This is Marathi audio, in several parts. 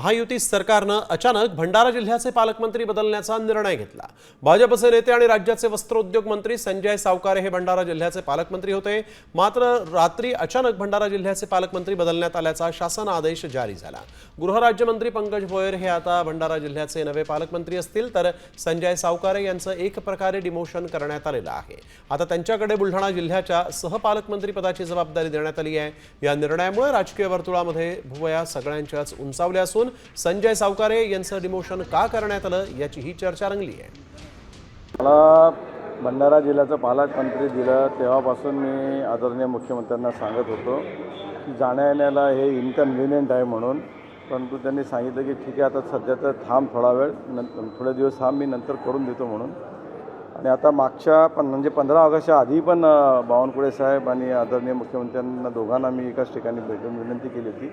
महायुती सरकारनं अचानक भंडारा जिल्ह्याचे पालकमंत्री बदलण्याचा निर्णय घेतला. भाजपचे नेते आणि राज्याचे वस्त्रोद्योग मंत्री संजय सावकारे हे भंडारा जिल्ह्याचे पालकमंत्री होते. मात्र रात्री अचानक भंडारा जिल्ह्याचे पालकमंत्री बदलण्यात आल्याचा शासन आदेश जारी झाला. गृहराज्यमंत्री पंकज भोयर हे आता भंडारा जिल्ह्याचे नवे पालकमंत्री असतील तर संजय सावकारे यांचं एक प्रकारे डिमोशन करण्यात आलेलं आहे. आता त्यांच्याकडे बुलढाणा जिल्ह्याच्या सहपालकमंत्री पदाची जबाबदारी देण्यात आली आहे. या निर्णयामुळे राजकीय वर्तुळामध्ये भुवया सगळ्यांच्याच उंचावल्या असून संजय सावकारे यांचं डिमोशन का करण्यात आलं याची ही चर्चा रंगली आहे. मला भंडारा जिल्ह्याचं पालकमंत्री दिलं तेव्हापासून मी आदरणीय मुख्यमंत्र्यांना सांगत होतो की जाण्या येण्याला हे इनकन्व्हिनियंट आहे म्हणून. परंतु त्यांनी सांगितलं की ठीक आहे आता सध्या तर थांब थोडा वेळ नंतर थोडे दिवस थांब मी नंतर करून देतो म्हणून. आणि आता मागच्या पण म्हणजे पंधरा ऑगस्टच्या आधी पण बावनकुळे साहेब आणि आदरणीय मुख्यमंत्र्यांना दोघांना मी एकाच ठिकाणी भेटून विनंती केली होती.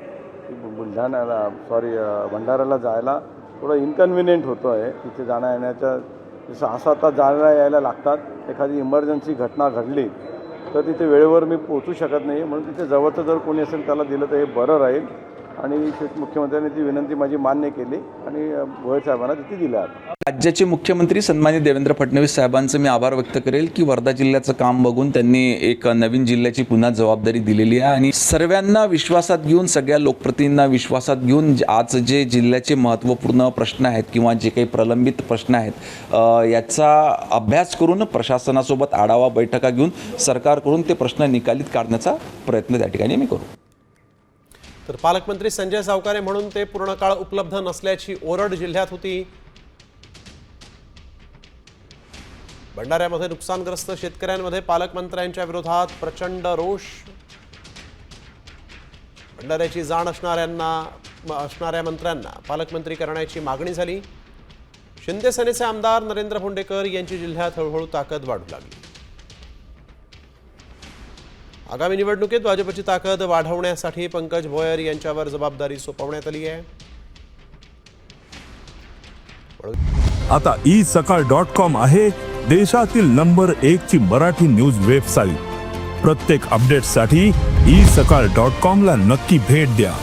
बुलढाण्याला सॉरी भंडाऱ्याला जायला थोडं इन्कन्व्हिनियंट होतो आहे. तिथे जाण्या येण्याच्या सहा सात तास जायला यायला लागतात एखादी इमर्जन्सी घटना घडली तर तिथे वेळेवर मी पोचू शकत नाही. म्हणून तिथे जवळचं जर कोणी असेल त्याला दिलं तर हे बरं राहील. आणि मुख्यमंत्र्यांनी ती विनंती माझी मान्य केली आणि भोळे साहेबांना तिथे दिल्या. राज्याचे मुख्यमंत्री सन्मान्य देवेंद्र फडणवीस साहेबांचं मी आभार व्यक्त करेल की वर्धा जिल्ह्याचं काम बघून त्यांनी एक नवीन जिल्ह्याची पुन्हा जबाबदारी दिलेली आहे आणि सर्वांना विश्वासात घेऊन सगळ्या लोकप्रतिनिधींना विश्वासात घेऊन आज जे जिल्ह्याचे महत्त्वपूर्ण प्रश्न आहेत किंवा जे काही प्रलंबित प्रश्न आहेत याचा अभ्यास करून प्रशासनासोबत आढावा बैठका घेऊन सरकारकडून ते प्रश्न निकालीत काढण्याचा प्रयत्न त्या ठिकाणी मी करू. तर पालकमंत्री संजय सावकारे म्हणून ते पूर्ण काळ उपलब्ध नसल्याची ओरड जिल्ह्यात होती. भंडाऱ्यामध्ये नुकसानग्रस्त शेतकऱ्यांमध्ये पालकमंत्र्यांच्या विरोधात प्रचंड रोष. भंडाऱ्याची जाण असणाऱ्यांना असणाऱ्या मंत्र्यांना पालकमंत्री करण्याची मागणी झाली. शिंदे सेनेचे आमदार नरेंद्र भोंडेकर यांची जिल्ह्यात हळूहळू ताकद वाढू लागली. आगामी निवडणुकीत भाजपची ताकद वाढवण्यासाठी पंकज भोयर यांच्यावर जबाबदारी सोपवण्यात आली आहे. आता ई सकाळ डॉट कॉम आहे देशातील नंबर एक ची मराठी न्यूज वेबसाईट. प्रत्येक अपडेटसाठी ई सकाळ डॉट कॉम ला नक्की भेट द्या.